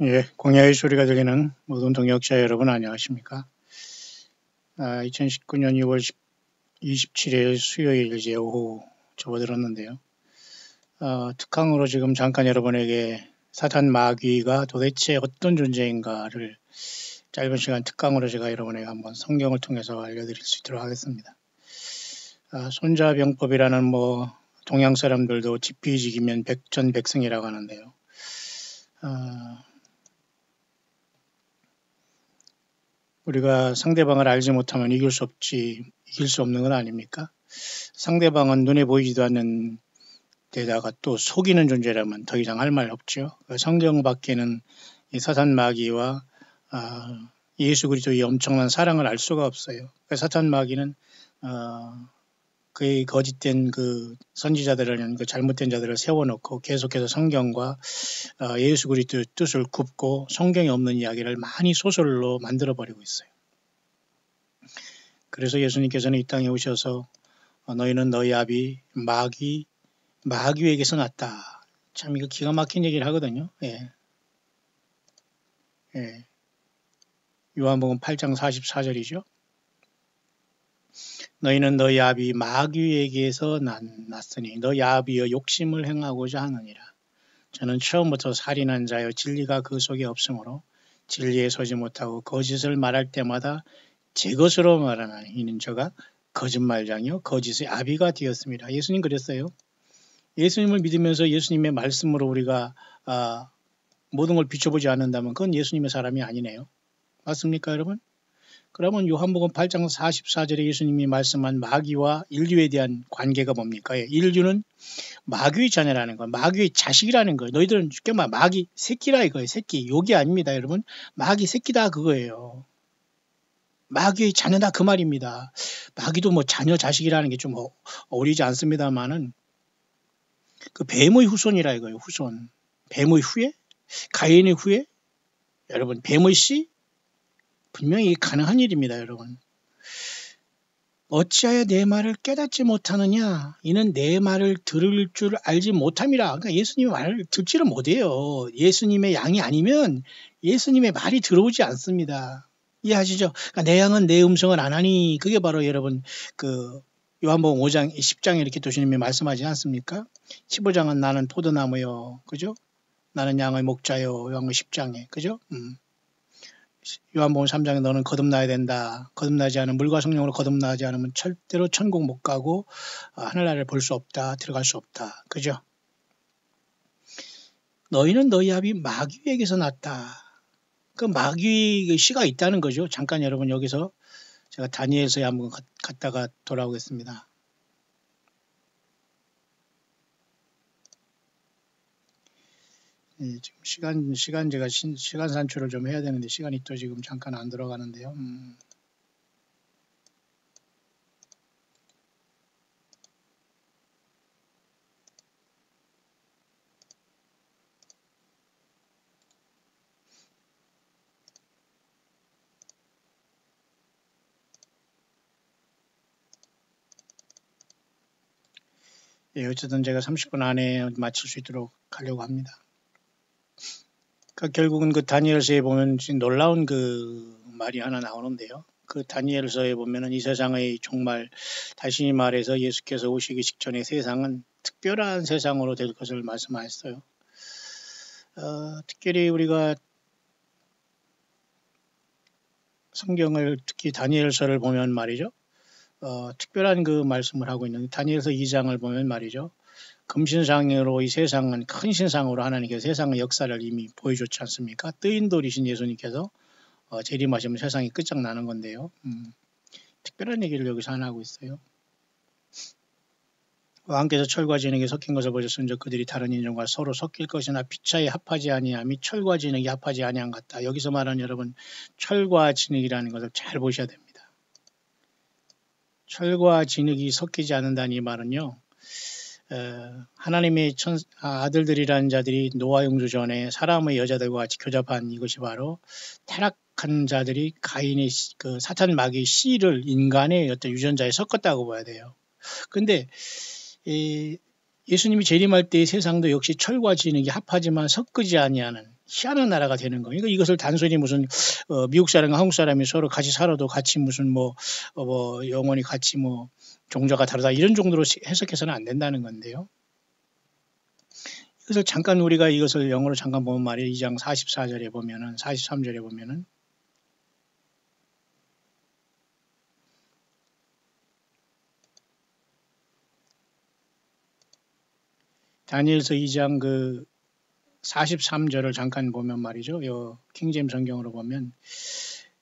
예, 공야의 소리가 들리는 모든 동역자 여러분 안녕하십니까? 아, 2019년 6월 27일 수요일 이제 오후 접어들었는데요. 어, 특강으로 지금 잠깐 여러분에게 사탄 마귀가 도대체 어떤 존재인가를 짧은 시간 특강으로 제가 여러분에게 한번 성경을 통해서 알려드릴 수 있도록 하겠습니다. 아, 손자병법이라는 뭐 동양 사람들도 지피지기면 백전백승이라고 하는데요. 아, 우리가 상대방을 알지 못하면 이길 수 없지, 이길 수 없는 건 아닙니까? 상대방은 눈에 보이지도 않는 데다가 또 속이는 존재라면 더 이상 할 말 없죠. 그 성경 밖에는 이 사탄 마귀와 아, 예수 그리스도의 엄청난 사랑을 알 수가 없어요. 그 사탄 마귀는 어, 그의 거짓된 그 선지자들을 그 잘못된 자들을 세워놓고 계속해서 성경과 어, 예수 그리스도의 뜻을 굽고 성경에 없는 이야기를 많이 소설로 만들어 버리고 있어요. 그래서 예수님께서는 이 땅에 오셔서 어, 너희는 너희 아비 마귀 마귀에게서 났다. 참 이거 기가 막힌 얘기를 하거든요. 예. 예. 요한복음 8장 44절이죠. 너희는 너희 아비 마귀에게서 났으니 너희 아비여 욕심을 행하고자 하느니라. 저는 처음부터 살인한 자여 진리가 그 속에 없으므로 진리에 서지 못하고 거짓을 말할 때마다 제 것으로 말하나니 이는 저가 거짓말장이요 거짓의 아비가 되었습니다. 예수님 그랬어요. 예수님을 믿으면서 예수님의 말씀으로 우리가 아, 모든 걸 비춰보지 않는다면 그건 예수님의 사람이 아니네요. 맞습니까 여러분? 그러면 요한복음 8장 44절에 예수님이 말씀한 마귀와 인류에 대한 관계가 뭡니까? 예, 인류는 마귀의 자녀라는 거, 마귀의 자식이라는 거예요. 너희들은 그말 마귀 새끼라 이거예요. 새끼. 욕이 아닙니다, 여러분. 마귀 새끼다 그거예요. 마귀의 자녀다 그 말입니다. 마귀도 뭐 자녀 자식이라는 게 좀 어리지 않습니다만은 그 뱀의 후손이라 이거예요. 후손. 뱀의 후예? 가인의 후예? 여러분 뱀의 씨? 분명히 가능한 일입니다, 여러분. 어찌하여 내 말을 깨닫지 못하느냐? 이는 내 말을 들을 줄 알지 못함이라. 그러니까 예수님의 말을 듣지를 못해요. 예수님의 양이 아니면 예수님의 말이 들어오지 않습니다. 이해하시죠? 그러니까 내 양은 내 음성을 안 하니 그게 바로 여러분 그 요한복음 5장 10장에 이렇게 도시님이 말씀하지 않습니까? 15장은 나는 포도나무요. 그죠? 나는 양의 목자요. 요한복음 10장에. 그죠? 음. 요한복음 3장에 너는 거듭나야 된다. 거듭나지 않으면 물과 성령으로 거듭나지 않으면 절대로 천국 못 가고 어, 하늘나라를 볼 수 없다. 들어갈 수 없다. 그죠? 너희는 너희 아비 마귀에게서 났다. 그 마귀 그 씨가 있다는 거죠. 잠깐 여러분 여기서 제가 다니엘서에 한번 갔다가 돌아오겠습니다. 예, 지금 시간 시간 제가 시, 간 산출을 좀 해야 되는데 시간이 또 지금 잠깐 안 들어가는데요. 음. 예, 어쨌든 제가 30분 안에 마칠 수 있도록 하려고 합니다. 그러니까 결국은 그 다니엘서에 보면 놀라운 그 말이 하나 나오는데요. 그 다니엘서에 보면은 이 세상의 정말 다시 말해서 예수께서 오시기 직전의 세상은 특별한 세상으로 될 것을 말씀하셨어요. 어, 특별히 우리가 성경을 특히 다니엘서를 보면 말이죠. 어, 특별한 그 말씀을 하고 있는 다니엘서 2장을 보면 말이죠. 금신상으로 이 세상은 큰 신상으로 하나님께서 세상의 역사를 이미 보여줬지 않습니까? 뜨인 돌이신 예수님께서 어, 재림하시면 세상이 끝장나는 건데요. 음, 특별한 얘기를 여기서 하나 하고 있어요. 왕께서 철과 진흙이 섞인 것을 보셨은즉 그들이 다른 인종과 서로 섞일 것이나 피차에 합하지 아니하미 철과 진흙이 합하지 아니한 같다. 여기서 말하는 여러분 철과 진흙이라는 것을 잘 보셔야 됩니다. 철과 진흙이 섞이지 않는다는 이 말은요. 하나님의 천, 아, 아들들이라는 자들이 노아 용주 전에 사람의 여자들과 같이 교잡한 이것이 바로 타락한 자들이 가인의 그 사탄 마귀의 씨를 인간의 어떤 유전자에 섞었다고 봐야 돼요. 근데 이, 예수님이 재림할 때의 세상도 역시 철과 진흙이 합하지만 섞이지 아니하는 희한한 나라가 되는 거예요. 그러니까 이것을 단순히 무슨 어, 미국 사람과 한국 사람이 서로 같이 살아도 같이 무슨 뭐, 어, 뭐 영원히 같이 뭐 종자가 다르다 이런 정도로 해석해서는 안 된다는 건데요. 이것을 잠깐 우리가 이것을 영어로 잠깐 보면 말이에요. 2장 44절에 보면은 43절에 보면은 다니엘서 2장 그 43절을 잠깐 보면 말이죠. 요 킹제임 성경으로 보면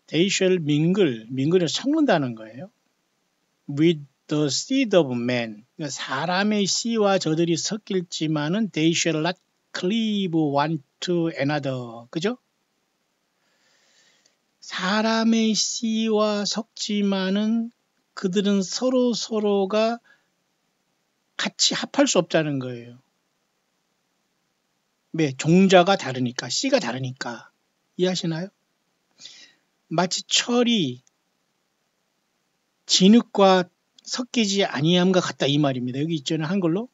they shall mingle, mingle을 섞는다는 거예요. with the seed of man. 그러니까 사람의 씨와 저들이 섞일지만은 they shall not cleave one to another. 그죠? 사람의 씨와 섞지만은 그들은 서로 서로가 같이 합할 수 없다는 거예요. 왜? 종자가 다르니까, 씨가 다르니까. 이해하시나요? 마치 철이 진흙과 섞이지 아니함과 같다 이 말입니다. 여기 있잖아요. 한글로.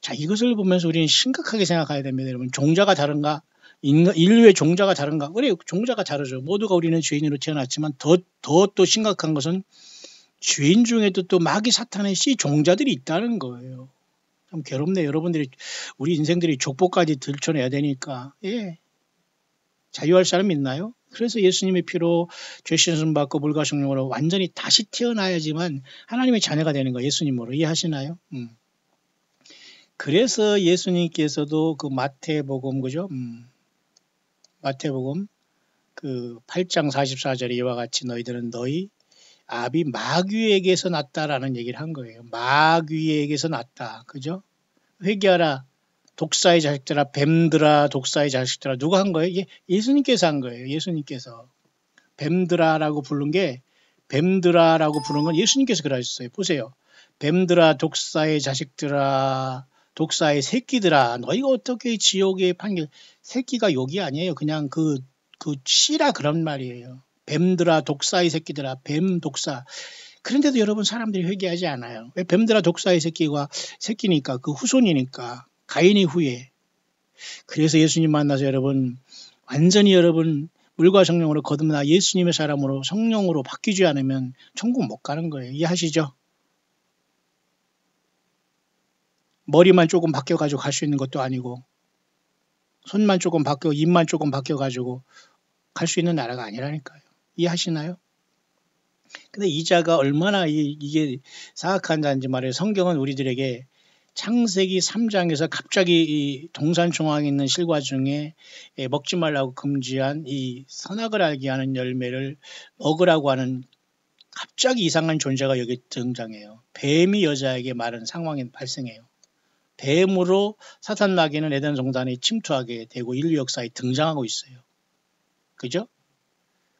자, 이것을 보면서 우리는 심각하게 생각해야 됩니다. 여러분, 종자가 다른가? 인류의 종자가 다른가? 그래, 종자가 다르죠. 모두가 우리는 죄인으로 태어났지만 더, 더 또 심각한 것은 죄인 중에도 또 마귀 사탄의 씨 종자들이 있다는 거예요. 참 괴롭네. 여러분들이 우리 인생들이 족보까지 들춰내야 되니까. 예. 자유할 사람 있나요? 그래서 예수님의 피로 죄 씻음 받고 물과 성령으로 완전히 다시 태어나야지만 하나님의 자녀가 되는 거 예수님으로 이해하시나요? 음. 그래서 예수님께서도 그 마태복음 그죠? 음. 마태복음 그 8장 44절에 이와 같이 너희들은 너희 아비 마귀에게서 났다라는 얘기를 한 거예요. 마귀에게서 났다. 그죠? 회개하라. 독사의 자식들아, 뱀들아, 독사의 자식들아. 누가 한 거예요? 예수님께서 한 거예요. 예수님께서. 뱀들아라고 부른 게 뱀들아라고 부른 건 예수님께서 그러셨어요. 보세요. 뱀들아, 독사의 자식들아, 독사의 새끼들아. 너희가 어떻게 지옥의 판결, 새끼가 욕이 아니에요. 그냥 그, 그 씨라 그런 말이에요. 뱀들아 독사의 새끼들아 뱀 독사 그런데도 여러분 사람들이 회개하지 않아요. 왜 뱀들아 독사의 새끼가 새끼니까 그 후손이니까 가인이 후에 그래서 예수님 만나서 여러분 완전히 여러분 물과 성령으로 거듭나 예수님의 사람으로 성령으로 바뀌지 않으면 천국 못 가는 거예요. 이해하시죠? 머리만 조금 바뀌어가지고 갈 수 있는 것도 아니고 손만 조금 바뀌어 입만 조금 바뀌어가지고 갈 수 있는 나라가 아니라니까요. 이해하시나요? 근데 이자가 얼마나 이, 이게 사악한 자인지 말이에요. 성경은 우리들에게 창세기 3장에서 갑자기 이 동산 중앙에 있는 실과 중에 예, 먹지 말라고 금지한 이 선악을 알게 하는 열매를 먹으라고 하는 갑자기 이상한 존재가 여기 등장해요. 뱀이 여자에게 말하는 상황이 발생해요. 뱀으로 사탄 나귀는 에덴 동산에 침투하게 되고 인류 역사에 등장하고 있어요. 그죠?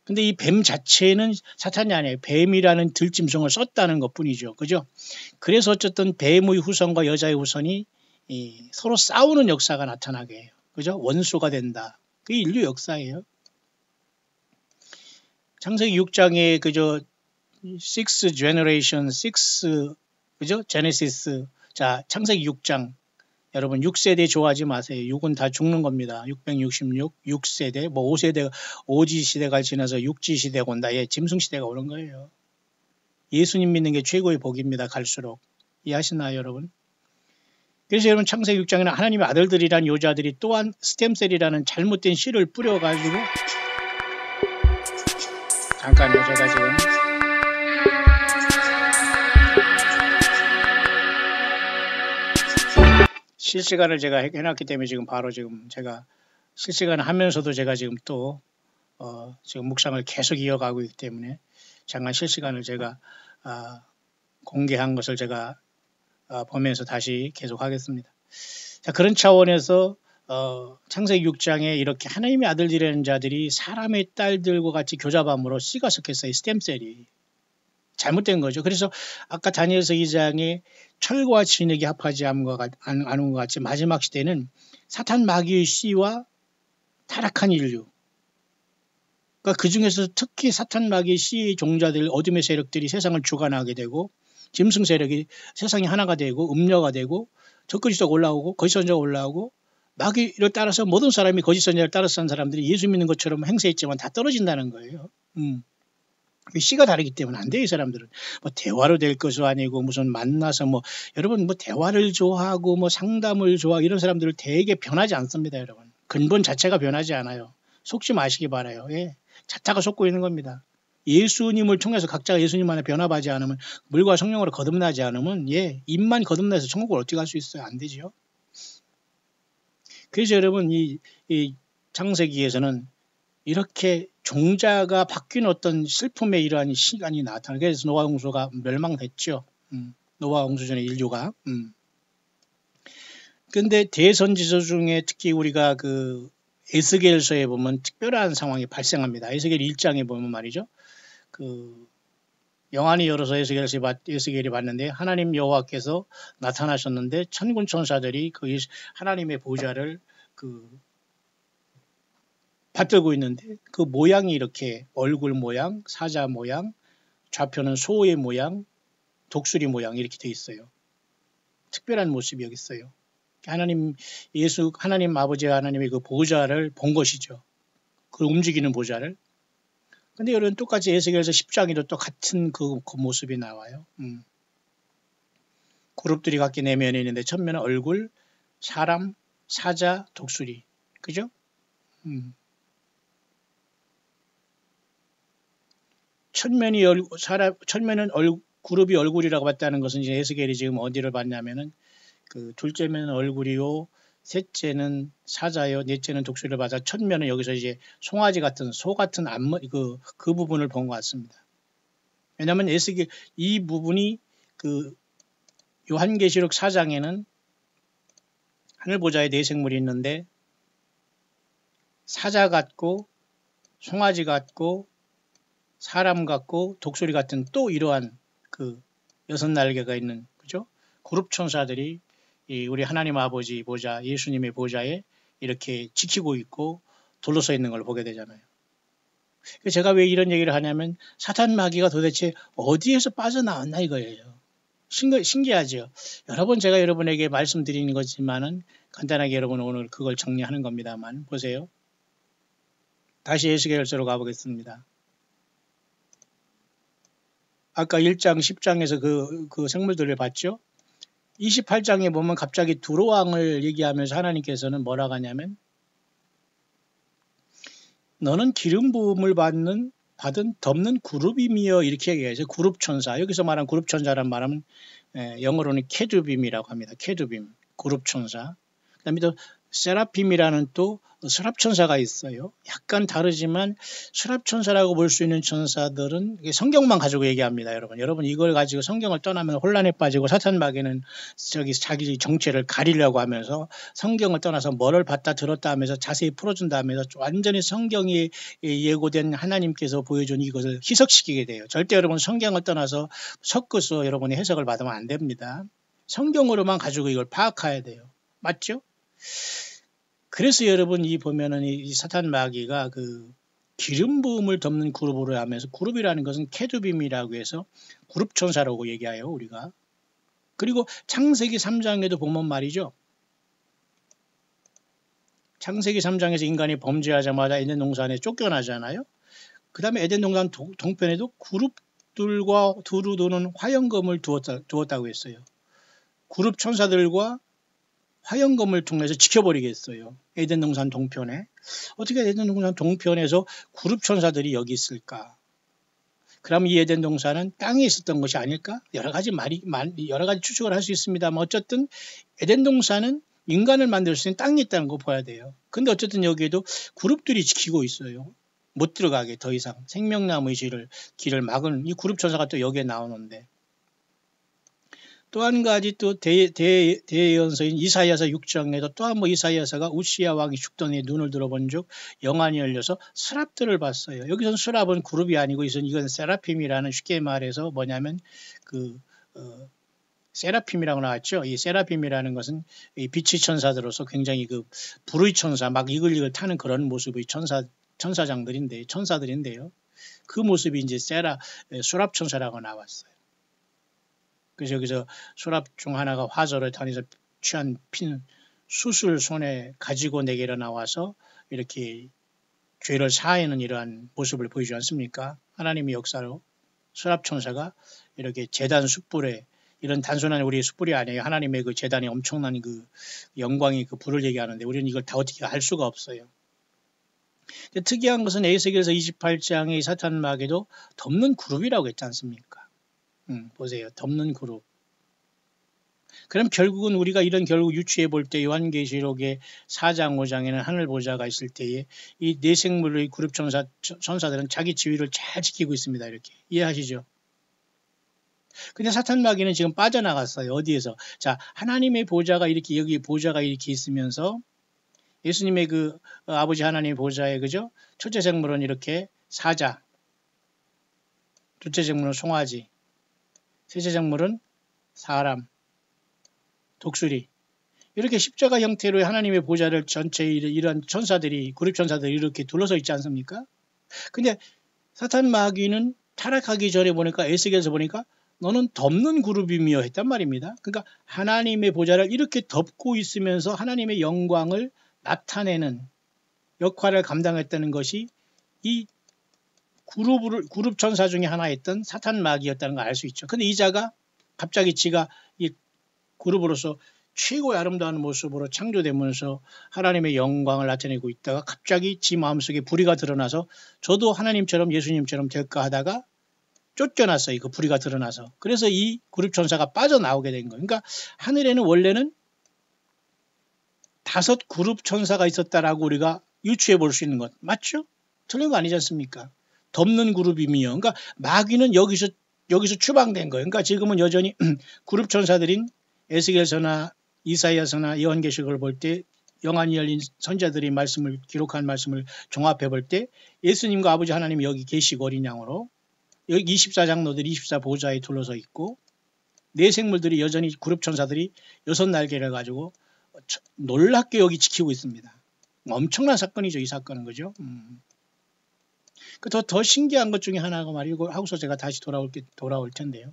근데 이 뱀 자체는 사탄이 아니에요. 뱀이라는 들짐승을 썼다는 것 뿐이죠. 그죠? 그래서 어쨌든 뱀의 후손과 여자의 후손이 서로 싸우는 역사가 나타나게 해요. 그죠? 원수가 된다. 그게 인류 역사예요. 창세기 6장에 그저 6 generation, 6 그죠? 제네시스. 자, 창세기 6장 여러분 6세대 좋아하지 마세요. 6은 다 죽는 겁니다. 666, 6세대, 뭐 5세대, 5G 시대가 지나서 6G 시대가 온다. 예, 짐승 시대가 오는 거예요. 예수님 믿는 게 최고의 복입니다. 갈수록. 이해하시나요, 여러분? 그래서 여러분 창세기 6장에는 하나님의 아들들이란 여자들이 또한 스템셀이라는 잘못된 씨를 뿌려가지고 잠깐요, 제가 지금 실시간을 제가 해놨기 때문에 지금 바로 지금 제가 실시간을 하면서도 제가 지금 또 어, 지금 묵상을 계속 이어가고 있기 때문에 잠깐 실시간을 제가 아, 공개한 것을 제가 아, 보면서 다시 계속 하겠습니다. 자, 그런 차원에서 어, 창세기 6장에 이렇게 하나님의 아들들이라는 자들이 사람의 딸들과 같이 교잡함으로 씨가 섞였어요. 스템셀이. 잘못된 거죠. 그래서 아까 다니엘서 2장에 철과 진흙이 합하지 않은 것, 않은 것 같이 마지막 시대는 사탄 마귀의 씨와 타락한 인류. 그러니까 그 중에서 특히 사탄 마귀의 씨 종자들, 어둠의 세력들이 세상을 주관하게 되고 짐승 세력이 세상이 하나가 되고 음녀가 되고 적그리스도가 올라오고 거짓선자가 올라오고 마귀를 따라서 모든 사람이 거짓 선자를 따라서 산 사람들이 예수 믿는 것처럼 행세했지만 다 떨어진다는 거예요. 음. 씨가 다르기 때문에 안 돼요, 이 사람들은. 뭐 대화로 될 것도 아니고 무슨 만나서 뭐 여러분 뭐 대화를 좋아하고 뭐 상담을 좋아하고 이런 사람들을 되게 변하지 않습니다, 여러분. 근본 자체가 변하지 않아요. 속지 마시기 바라요. 예. 자타가 속고 있는 겁니다. 예수님을 통해서 각자가 예수님 안에 변화하지 않으면 물과 성령으로 거듭나지 않으면 예 입만 거듭나서 천국을 어떻게 갈 수 있어요? 안 되죠. 그래서 여러분 이, 이 창세기에서는 이렇게 종자가 바뀐 어떤 슬픔의 이러한 시간이 나타나. 그래서 노아 홍수가 멸망됐죠. 음, 노아 홍수 전에 인류가. 음. 근데 대선지서 중에 특히 우리가 그 에스겔서에 보면 특별한 상황이 발생합니다. 에스겔 1장에 보면 말이죠. 그 영안이 열어서 에스겔이, 에스겔이 봤는데 하나님 여호와께서 나타나셨는데 천군 천사들이 그 하나님의 보좌를 그 받들고 있는데 그 모양이 이렇게 얼굴 모양, 사자 모양, 좌표는 소의 모양, 독수리 모양 이렇게 돼 있어요. 특별한 모습이 여기 있어요. 하나님 예수 하나님 아버지 하나님의 그 보좌를 본 것이죠. 그 움직이는 보좌를. 근데 여러분 똑같이 에스겔에서 10장에도 또 같은 그, 그 모습이 나와요. 음. 그룹들이 각기 내면에 있는데 첫 면은 얼굴, 사람, 사자, 독수리. 그죠? 음. 천면이 얼, 사람, 천면은 얼, 그룹이 얼굴이라고 봤다는 것은 이제 에스겔이 지금 어디를 봤냐면은 그 둘째면은 얼굴이요, 셋째는 사자요, 넷째는 독수리를 받아 천면은 여기서 이제 송아지 같은 소 같은 앞머 그, 그 부분을 본 것 같습니다. 왜냐하면 에스겔 이 부분이 그 요한계시록 4장에는 하늘 보좌에 네 생물이 있는데 사자 같고 송아지 같고 사람 같고 독수리 같은 또 이러한 그 여섯 날개가 있는 그죠? 그룹 천사들이 이 우리 하나님 아버지 보좌, 예수님의 보좌에 이렇게 지키고 있고 둘러서 있는 걸 보게 되잖아요. 제가 왜 이런 얘기를 하냐면 사탄 마귀가 도대체 어디에서 빠져나왔나 이거예요. 신기, 신기하죠. 여러 번 제가 여러분에게 말씀드리는 거지만은 간단하게 여러분 오늘 그걸 정리하는 겁니다만 보세요. 다시 예수계열서로 가보겠습니다. 아까 1장, 10장에서 그, 그 생물들을 봤죠? 28장에 보면 갑자기 두로왕을 얘기하면서 하나님께서는 뭐라고 하냐면 너는 기름 부음을 받는 받은 덮는 그룹이며 이렇게 얘기해서 그룹 천사 여기서 말한 그룹 천사란 말하면 영어로는 케두빔이라고 합니다. 케두빔 그룹 천사 그다음에 또 세라핌이라는 또 수랍 천사가 있어요. 약간 다르지만 수랍 천사라고 볼 수 있는 천사들은 성경만 가지고 얘기합니다, 여러분. 여러분 이걸 가지고 성경을 떠나면 혼란에 빠지고 사탄 마귀는 저기 자기 정체를 가리려고 하면서 성경을 떠나서 뭐를 봤다 들었다 하면서 자세히 풀어준다 하면서 완전히 성경이 예고된 하나님께서 보여준 이것을 희석시키게 돼요. 절대 여러분 성경을 떠나서 섞어서 여러분이 해석을 받으면 안 됩니다. 성경으로만 가지고 이걸 파악해야 돼요. 맞죠? 그래서 여러분 이 보면은 이 사탄 마귀가 그 기름 부음을 덮는 그룹으로 하면서 그룹이라는 것은 캐두빔이라고 해서 그룹 천사라고 얘기해요 우리가. 그리고 창세기 3장에도 보면 말이죠. 창세기 3장에서 인간이 범죄하자마자 에덴 동산에 쫓겨나잖아요. 그 다음에 에덴 동산 동편에도 그룹들과 두루 도는 화영검을 두었다, 두었다고 했어요. 그룹 천사들과 화영검을 통해서 지켜버리겠어요. 에덴 동산 동편에. 어떻게 에덴 동산 동편에서 그룹 천사들이 여기 있을까? 그럼 이 에덴 동산은 땅에 있었던 것이 아닐까? 여러 가지 말이, 여러 가지 추측을 할 수 있습니다만 어쨌든 에덴 동산은 인간을 만들 수 있는 땅이 있다는 거 봐야 돼요. 근데 어쨌든 여기에도 그룹들이 지키고 있어요. 못 들어가게 더 이상 생명나무의 길을, 길을 막은 이 그룹 천사가 또 여기에 나오는데 또 한 가지 또 대, 대, 대연서인 이사야서 6장에도 또한번 이사야서가 우시아 왕이 죽더니 눈을 들어본 즉 영안이 열려서 스랍들을 봤어요. 여기서는 스랍은 그룹이 아니고 이건 세라핌이라는 쉽게 말해서 뭐냐면 그 어, 세라핌이라고 나왔죠. 이 세라핌이라는 것은 이 빛의 천사들로서 굉장히 그 불의 천사 막 이글이글 타는 그런 모습의 천사 천사장들인데 천사들인데요. 그 모습이 이제 세라 수랍 천사라고 나왔어요. 그래서 여기서 수납 중 하나가 화절을 다니서 취한 핀 숯을 손에 가지고 내게로 나와서 이렇게 죄를 사하는 이러한 모습을 보이지 않습니까? 하나님의 역사로 수랍천사가 이렇게 재단 숯불에 이런 단순한 우리의 숯불이 아니에요. 하나님의 그 재단이 엄청난 그 영광이 그 불을 얘기하는데 우리는 이걸 다 어떻게 알 수가 없어요. 특이한 것은 에이세겔서 28장의 사탄 마귀도 덮는 그룹이라고 했지 않습니까? 음, 보세요. 덮는 그룹. 그럼 결국은 우리가 이런 결국 유추해 볼 때 요한계시록의 4장 5장에는 하늘 보좌가 있을 때에 이 내생물의 그룹 천사 천사들은 자기 지위를 잘 지키고 있습니다. 이렇게 이해하시죠? 근데 사탄 마귀는 지금 빠져나갔어요. 어디에서? 자, 하나님의 보좌가 이렇게 여기 보좌가 이렇게 있으면서 예수님의 그 어, 아버지 하나님의 보좌에 그죠? 첫째 생물은 이렇게 사자, 둘째 생물은 송아지, 셋째 생물은 사람, 독수리. 이렇게 십자가 형태로 하나님의 보좌를 전체 이런 천사들이 그룹 천사들이 이렇게 둘러서 있지 않습니까? 근데 사탄 마귀는 타락하기 전에 보니까 에스겔에서 보니까 너는 덮는 그룹이며 했단 말입니다. 그러니까 하나님의 보좌를 이렇게 덮고 있으면서 하나님의 영광을 나타내는 역할을 감당했다는 것이 이 그룹을, 그룹 천사 중에 하나였던 사탄 마귀였다는 걸 알 수 있죠. 근데 이 자가 갑자기 지가 이 그룹으로서 최고의 아름다운 모습으로 창조되면서 하나님의 영광을 나타내고 있다가 갑자기 지 마음속에 불의가 드러나서 저도 하나님처럼 예수님처럼 될까 하다가 쫓겨났어요. 그 불의가 드러나서. 그래서 이 그룹 천사가 빠져나오게 된 거예요. 그러니까 하늘에는 원래는 다섯 그룹 천사가 있었다라고 우리가 유추해 볼 수 있는 것 맞죠? 틀린 거 아니지 않습니까? 덮는 그룹이며 그러니까 마귀는 여기서 여기서 추방된 거예요. 그러니까 지금은 여전히 그룹 천사들인 에스겔서나 이사야서나 예언계시록을 볼 때 영안이 열린 선자들이 말씀을 기록한 말씀을 종합해 볼 때 예수님과 아버지 하나님 여기 계시고 어린 양으로 여기 24장로들이 24 보좌에 둘러서 있고 내 생물들이 여전히 그룹 천사들이 여섯 날개를 가지고 놀랍게 여기 지키고 있습니다. 엄청난 사건이죠. 이 사건은 그죠? 음. 그 더, 더 신기한 것 중에 하나가 말이고 하고서 제가 다시 돌아올, 돌아올 텐데요.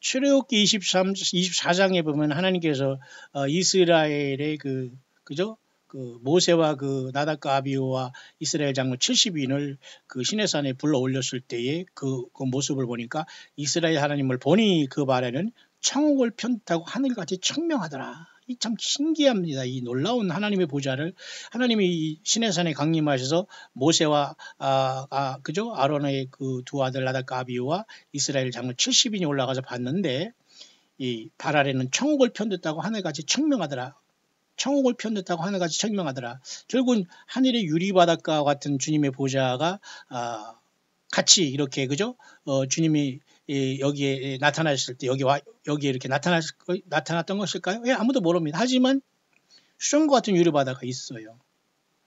출애굽기 23, 24장에 보면 하나님께서 어, 이스라엘의 그 그죠? 그 모세와 그 나닷과 아비오와 이스라엘 장로 70인을 그 시내산에 불러 올렸을 때의 그, 그 모습을 보니까 이스라엘 하나님을 보니 그 발에는 청옥을 편타고 하늘같이 청명하더라. 이 참 신기합니다. 이 놀라운 하나님의 보좌를 하나님이 시내산에 강림하셔서 모세와 아, 아 그죠 아론의 그 두 아들 아비오와 이스라엘 장로 70인이 올라가서 봤는데 이 발 아래는 청옥을 편듣다고 하늘같이 청명하더라. 청옥을 편듣다고 하늘같이 청명하더라. 결국은 하늘의 유리바닷가 같은 주님의 보좌가 아, 같이 이렇게 그죠? 어, 주님이 예, 여기에 나타나셨을 때 여기 와 여기에 이렇게 나타났 나타났던 것일까요? 예, 아무도 모릅니다. 하지만 수정과 같은 유리바다가 있어요.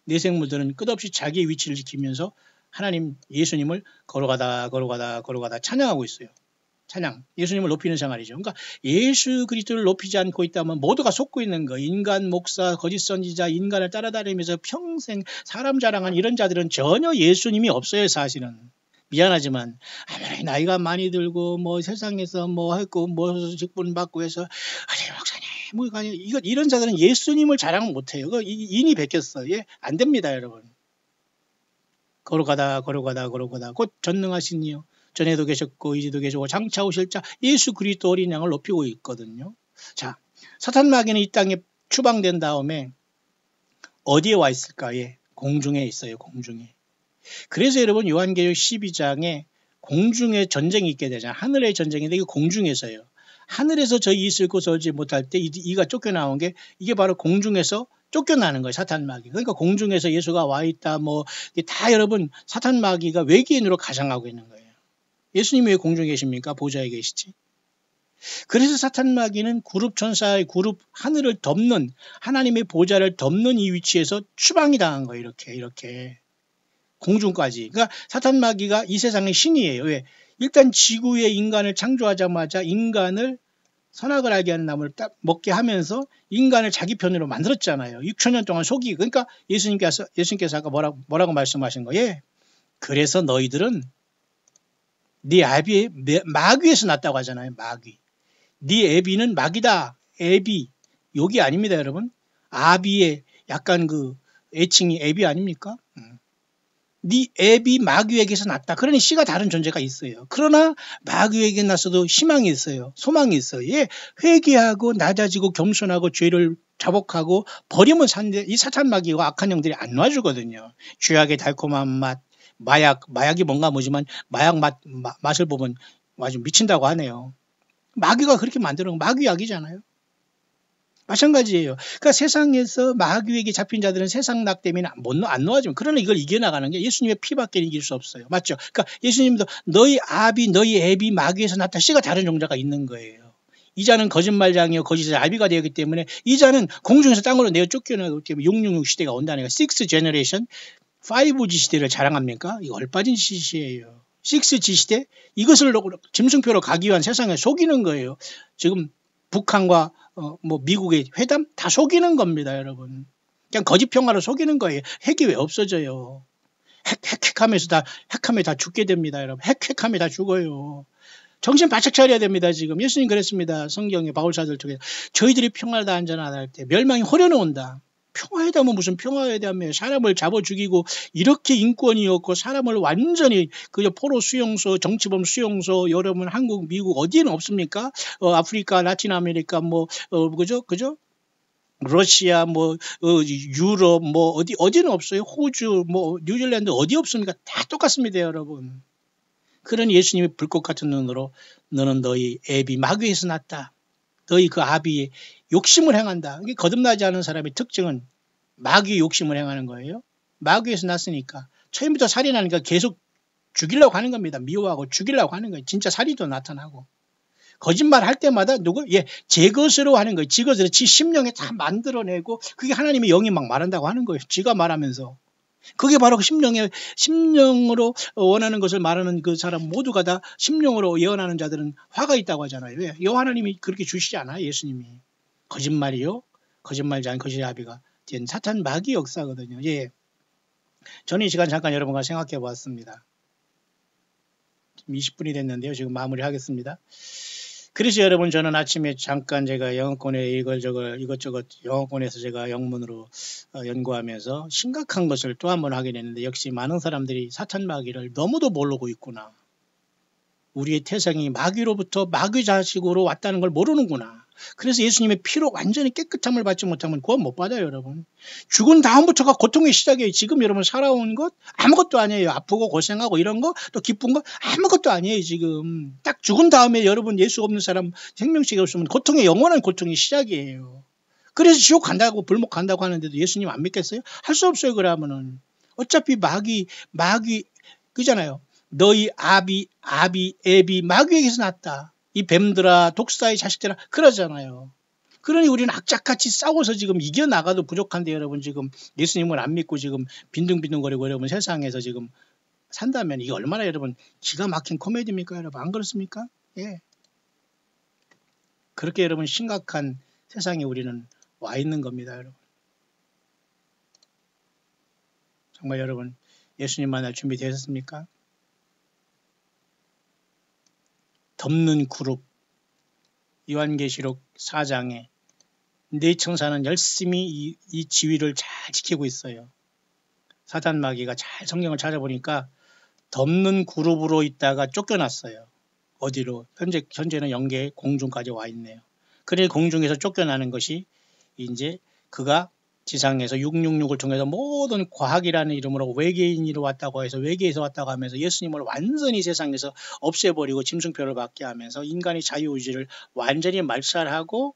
내생물들은 끝없이 자기의 위치를 지키면서 하나님 예수님을 걸어가다 걸어가다 걸어가다 찬양하고 있어요. 찬양 예수님을 높이는 생활이죠. 그러니까 예수 그리스도를 높이지 않고 있다면 모두가 속고 있는 거. 인간 목사, 거짓 선지자, 인간을 따라다니면서 평생 사람 자랑한 이런 자들은 전혀 예수님이 없어요, 사실은. 미안하지만 아무리 나이가 많이 들고 뭐 세상에서 뭐 했고 뭐 직분 받고 해서 아니 목사님 뭐 아니 이거 이런 자들은 예수님을 자랑 못해요. 그 인이 베꼈어. 예, 안 됩니다, 여러분. 걸어가다 걸어가다 걸어가다 곧 전능하신 이요. 전에도 계셨고 이제도 계시고 장차 오실 자 예수 그리스도 어린 양을 높이고 있거든요. 자, 사탄 마귀는 이 땅에 추방된 다음에 어디에 와 있을까? 예, 공중에 있어요. 공중에. 그래서 여러분 요한계시록 12장에 공중에 전쟁이 있게 되잖아요. 하늘의 전쟁인데 이게 공중에서요. 하늘에서 저희 있을 곳 오지 못할 때 이가 쫓겨나온 게 이게 바로 공중에서 쫓겨나는 거예요. 사탄 마귀. 그러니까 공중에서 예수가 와 있다 뭐 다 여러분 사탄 마귀가 외계인으로 가장하고 있는 거예요. 예수님이 왜 공중에 계십니까? 보좌에 계시지. 그래서 사탄 마귀는 그룹 천사의 그룹 하늘을 덮는 하나님의 보좌를 덮는 이 위치에서 추방이 당한 거예요. 이렇게 이렇게. 공중까지. 그러니까 사탄 마귀가 이 세상의 신이에요. 왜? 일단 지구의 인간을 창조하자마자 인간을 선악을 알게 하는 나무를 딱 먹게 하면서 인간을 자기 편으로 만들었잖아요. 6천 년 동안 속이. 그러니까 예수님께서 예수님께서 아까 뭐라고 뭐라고 말씀하신 거예요? 그래서 너희들은 네 아비 마귀에서 났다고 하잖아요. 마귀. 네 애비는 마귀다. 애비. 욕이 아닙니다, 여러분. 아비의 약간 그 애칭이 애비 아닙니까? 음. 네 애비 마귀에게서 났다. 그러니 씨가 다른 존재가 있어요. 그러나 마귀에게 났어도 희망이 있어요. 소망이 있어요. 예, 회개하고 낮아지고 겸손하고 죄를 자복하고 버리면 산데 이 사탄 마귀와 악한 영들이 안 놔주거든요. 죄악의 달콤한 맛, 마약, 마약이 뭔가 뭐지만 마약 맛, 마, 맛을 보면 아주 미친다고 하네요. 마귀가 그렇게 만드는 건 마귀약이잖아요. 마찬가지예요. 그러니까 세상에서 마귀에게 잡힌 자들은 세상 낙 때문에 못, 안 놓아지면 그러나 이걸 이겨나가는 게 예수님의 피밖에 이길 수 없어요. 맞죠? 그러니까 예수님도 너희 아비, 너희 애비 마귀에서 났다. 씨가 다른 종자가 있는 거예요. 이자는 거짓말장이요 거짓의 아비가 되었기 때문에 이자는 공중에서 땅으로 내어 쫓겨나기 때문에 666 시대가 온다는 거예요. 6 제너레이션 5G 시대를 자랑합니까? 이거 얼빠진 시시예요. 6G 시대 이것을 짐승표로 가기 위한 세상에 속이는 거예요. 지금 북한과 어, 뭐 미국의 회담 다 속이는 겁니다, 여러분. 그냥 거짓 평화로 속이는 거예요. 핵이 왜 없어져요? 핵, 핵, 핵하면서 다, 핵하면 다 죽게 됩니다, 여러분. 핵, 핵하면 다 죽어요. 정신 바짝 차려야 됩니다, 지금. 예수님 그랬습니다. 성경에 바울사들 쪽에. 저희들이 평화를 다 안전하다 때 멸망이 호려놓온다. 평화회담은 무슨 평화회담이에요. 사람을 잡아 죽이고 이렇게 인권이었고 사람을 완전히 그저 포로 수용소, 정치범 수용소, 여러분 한국, 미국 어디에는 없습니까? 어, 아프리카, 라틴 아메리카 뭐 어, 그죠, 그죠? 러시아, 뭐 어, 유럽, 뭐 어디 어디는 없어요. 호주, 뭐 뉴질랜드 어디 없습니까? 다 똑같습니다, 여러분. 그런 예수님의 불꽃 같은 눈으로 너는 너희 애비 마귀에서 났다. 너희 그 아비의 욕심을 행한다. 이게 거듭나지 않은 사람의 특징은 마귀의 욕심을 행하는 거예요. 마귀에서 났으니까 처음부터 살인하니까 계속 죽이려고 하는 겁니다. 미워하고 죽이려고 하는 거예요. 진짜 살인도 나타나고. 거짓말 할 때마다 누구? 예, 제 것으로 하는 거예요. 지 것으로 지 심령에 다 만들어내고 그게 하나님의 영이 막 말한다고 하는 거예요. 지가 말하면서. 그게 바로 그 심령의 심령으로 원하는 것을 말하는 그 사람 모두가 다 심령으로 예언하는 자들은 화가 있다고 하잖아요. 왜? 여 하나님이 그렇게 주시지 않아요, 예수님이. 거짓말이요. 거짓말자 인 거짓 아비가 된 사탄 마귀 역사거든요. 예. 저는 이 시간 잠깐 여러분과 생각해 보았습니다. 20분이 됐는데요. 지금 마무리 하겠습니다. 그래서 여러분 저는 아침에 잠깐 제가 영어권에 이걸 저걸 이것저것 영어권에서 제가 영문으로 어, 연구하면서 심각한 것을 또 한 번 하게 됐는데 역시 많은 사람들이 사탄 마귀를 너무도 모르고 있구나. 우리의 태생이 마귀로부터 마귀 자식으로 왔다는 걸 모르는구나. 그래서 예수님의 피로 완전히 깨끗함을 받지 못하면 구원 못 받아요, 여러분. 죽은 다음부터가 고통의 시작이에요. 지금 여러분 살아온 것 아무것도 아니에요. 아프고 고생하고 이런 거 또 기쁜 거 아무것도 아니에요, 지금. 딱 죽은 다음에 여러분 예수 없는 사람 생명식이 없으면 고통의 영원한 고통이 시작이에요. 그래서 지옥 간다고 불목 간다고 하는데도 예수님 안 믿겠어요? 할 수 없어요, 그러면은. 어차피 마귀, 마귀, 그잖아요. 너희 아비, 아비, 애비, 마귀에게서 났다. 이 뱀들아 독사의 자식들아 그러잖아요. 그러니 우리는 악착같이 싸워서 지금 이겨나가도 부족한데 여러분 지금 예수님을 안 믿고 지금 빈둥빈둥거리고 여러분 세상에서 지금 산다면 이게 얼마나 여러분 기가 막힌 코미디입니까 여러분 안 그렇습니까? 예. 그렇게 여러분 심각한 세상에 우리는 와 있는 겁니다 여러분. 정말 여러분 예수님 만날 준비 되셨습니까? 덮는 그룹 요한계시록 4장에 네 청사는 열심히 이, 이 지위를 잘 지키고 있어요. 사단 마귀가 잘 성경을 찾아보니까 덮는 그룹으로 있다가 쫓겨났어요. 어디로? 현재 현재는 영계 공중까지 와 있네요. 그래 공중에서 쫓겨나는 것이 이제 그가 지상에서 666을 통해서 모든 과학이라는 이름으로 외계인으로 왔다고 해서 외계에서 왔다고 하면서 예수님을 완전히 세상에서 없애버리고 짐승표를 받게 하면서 인간의 자유의지를 완전히 말살하고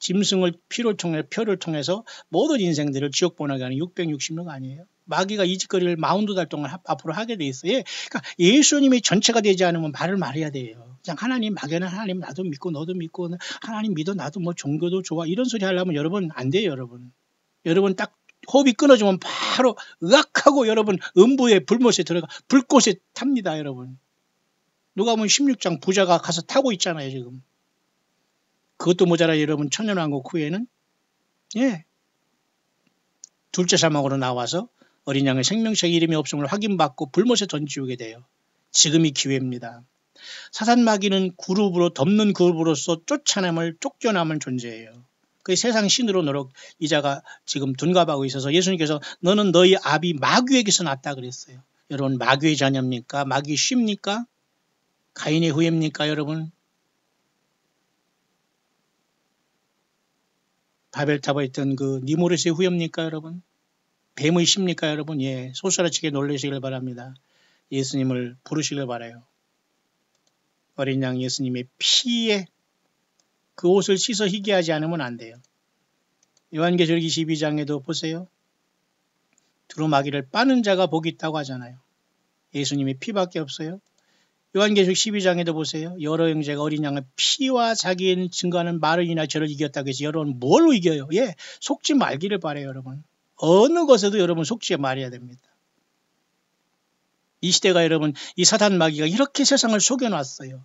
짐승을 피를 통해 표를 통해서 모든 인생들을 지옥 보내게 하는 660명 아니에요? 마귀가 이 짓거리를 마운드 달 동안 앞으로 하게 돼 있어요. 예. 그러니까 예수님이 전체가 되지 않으면 말을 말해야 돼요. 그냥 하나님 막연한 하나님 나도 믿고 너도 믿고 하나님 믿어 나도 뭐 종교도 좋아 이런 소리 하려면 여러분 안 돼요 여러분. 여러분 딱 호흡이 끊어지면 바로 으악하고 여러분 음부의 불못에 들어가 불꽃에 탑니다 여러분. 누가 보면 16장 부자가 가서 타고 있잖아요 지금. 그것도 모자라 여러분 천연왕국 후에는 예 둘째 사막으로 나와서 어린 양의 생명책 이름이 없음을 확인받고 불못에 던지우게 돼요. 지금이 기회입니다. 사산마귀는 그룹으로 덮는 그룹으로서 쫓아남을 쫓겨남을 존재예요. 그 세상 신으로 노력 이자가 지금 둔갑하고 있어서 예수님께서 너는 너희 아비 마귀에게서 났다 그랬어요. 여러분 마귀의 자녀입니까? 마귀 쉽니까? 가인의 후예입니까 여러분? 바벨탑에 있던 그 니모르스의 후예입니까 여러분? 뱀의 십니까 여러분? 예, 소스라치게 놀라시길 바랍니다. 예수님을 부르시길 바라요. 어린 양 예수님의 피에 그 옷을 씻어 희귀하지 않으면 안 돼요. 요한계시록 22장에도 보세요. 두루마기를 빠는 자가 복이 있다고 하잖아요. 예수님의 피밖에 없어요. 요한계시록 12장에도 보세요. 여러 형제가 어린 양의 피와 자기의 증거하는 말을 인하 저를 이겼다고 해서 여러분 뭘 이겨요? 예, 속지 말기를 바래요 여러분. 어느 것에도 여러분 속지 말아야 됩니다. 이 시대가 여러분 이 사단 마귀가 이렇게 세상을 속여놨어요.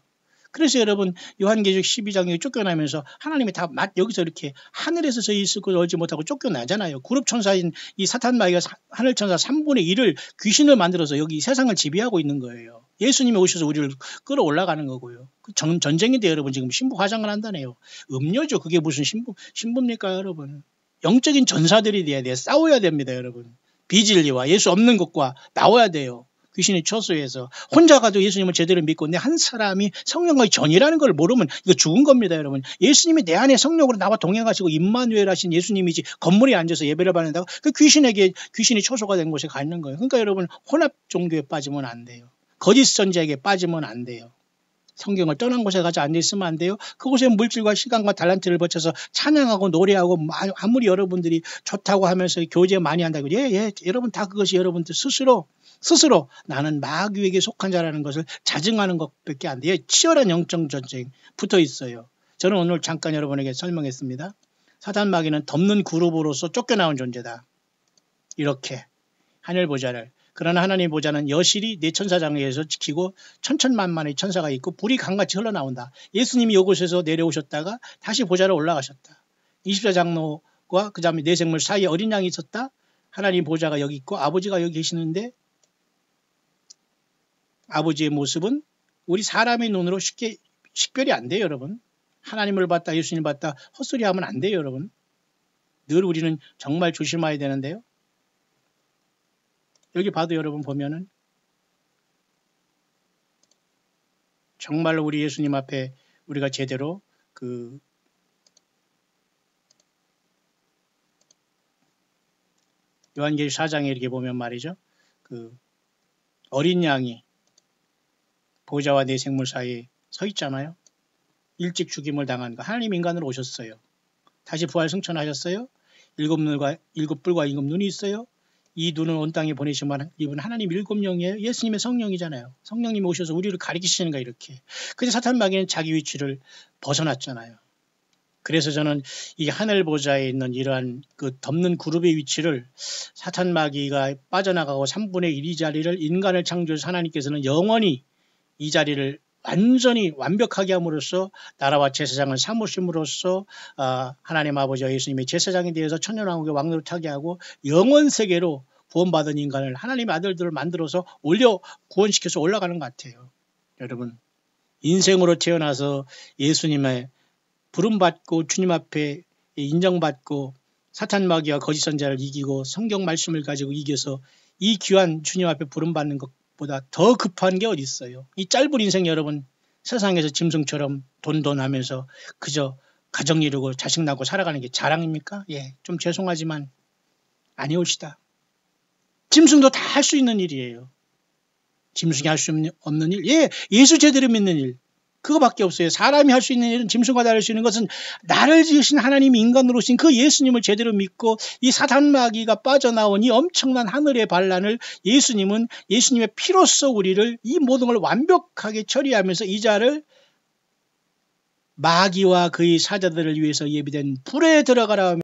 그래서 여러분 요한계시록 12장에 쫓겨나면서 하나님이 다 여기서 이렇게 하늘에서 저 있을 걸 알지 못하고 쫓겨나잖아요. 그룹 천사인 이 사탄 마귀가 하늘 천사 3분의 1을 귀신을 만들어서 여기 세상을 지배하고 있는 거예요. 예수님이 오셔서 우리를 끌어올라가는 거고요. 그 전, 전쟁인데 여러분 지금 신부 화장을 한다네요. 음료죠. 그게 무슨 신부 신부입니까 여러분? 영적인 전사들이 돼야 돼요. 싸워야 됩니다 여러분. 비진리와 예수 없는 것과 나와야 돼요. 귀신이 처소해서 혼자 가도 예수님을 제대로 믿고 내한 사람이 성령의 전이라는 걸 모르면 이거 죽은 겁니다 여러분. 예수님이 내 안에 성령으로 나와 동행하시고 임마누엘 하신 예수님이지 건물에 앉아서 예배를 받는다고 그 귀신에게 귀신이 처소가 된 곳에 가 있는 거예요. 그러니까 여러분 혼합 종교에 빠지면 안 돼요. 거짓 선지에게 빠지면 안 돼요. 성경을 떠난 곳에 가서 앉아 있으면 안 돼요. 그곳에 물질과 시간과 달란트를 버쳐서 찬양하고 노래하고 아무리 여러분들이 좋다고 하면서 교제 많이 한다고 예, 예, 여러분 다 그것이 여러분들 스스로 스스로 나는 마귀에게 속한 자라는 것을 자증하는 것밖에 안 돼요. 치열한 영적 전쟁 붙어 있어요. 저는 오늘 잠깐 여러분에게 설명했습니다. 사단 마귀는 덮는 그룹으로서 쫓겨나온 존재다. 이렇게 하늘 보좌를 그러나 하나님 보좌는 여실히 내 천사장에 의해서 지키고 천천만만의 천사가 있고 불이 강같이 흘러나온다. 예수님이 이곳에서 내려오셨다가 다시 보좌로 올라가셨다. 24장로과 그 다음에 내 생물 사이에 어린 양이 있었다. 하나님 보좌가 여기 있고 아버지가 여기 계시는데 아버지의 모습은 우리 사람의 눈으로 쉽게 식별이 안 돼요, 여러분. 하나님을 봤다, 예수님 봤다, 헛소리 하면 안 돼요, 여러분. 늘 우리는 정말 조심해야 되는데요. 여기 봐도 여러분 보면은 정말로 우리 예수님 앞에 우리가 제대로 그 요한계시 4장에 이렇게 보면 말이죠. 그 어린 양이 보좌와 내 생물 사이에 서 있잖아요. 일찍 죽임을 당한 거. 하나님 인간으로 오셨어요. 다시 부활 승천하셨어요. 일곱 눈과 일곱 뿔과 일곱 눈이 있어요. 이 눈을 온 땅에 보내시면 이분 하나님 일곱 영이에요. 예수님의 성령이잖아요. 성령님이 오셔서 우리를 가리키시는 거 이렇게. 근데 사탄 마귀는 자기 위치를 벗어났잖아요. 그래서 저는 이 하늘 보좌에 있는 이러한 그 덮는 그룹의 위치를 사탄 마귀가 빠져나가고 3분의 1이 자리를 인간을 창조해서 하나님께서는 영원히 이 자리를 완전히 완벽하게 함으로써 나라와 제사장을 삼으심으로써 어, 하나님 아버지와 예수님의 제사장이 되어서 천년왕국의 왕노를 타게 하고 영원 세계로 구원받은 인간을 하나님의 아들들을 만들어서 올려 구원시켜서 올라가는 것 같아요. 여러분 인생으로 태어나서 예수님의 부름받고 주님 앞에 인정받고 사탄 마귀와 거짓 선자를 이기고 성경 말씀을 가지고 이겨서 이 귀한 주님 앞에 부름받는 것 보다 더 급한 게 어디 있어요. 이 짧은 인생 여러분 세상에서 짐승처럼 돈돈하면서 그저 가정 이루고 자식 낳고 살아가는 게 자랑입니까? 예, 좀 죄송하지만 아니올시다. 짐승도 다 할 수 있는 일이에요. 짐승이 할 수 없는 일? 예, 예수 제대로 믿는 일. 그거밖에 없어요. 사람이 할 수 있는 일은 짐승과 다를 수 있는 것은 나를 지으신 하나님이 인간으로 오신 그 예수님을 제대로 믿고 이 사단 마귀가 빠져나온 이 엄청난 하늘의 반란을 예수님은 예수님의 피로써 우리를 이 모든 걸 완벽하게 처리하면서 이 자를 마귀와 그의 사자들을 위해서 예비된 불에 들어가라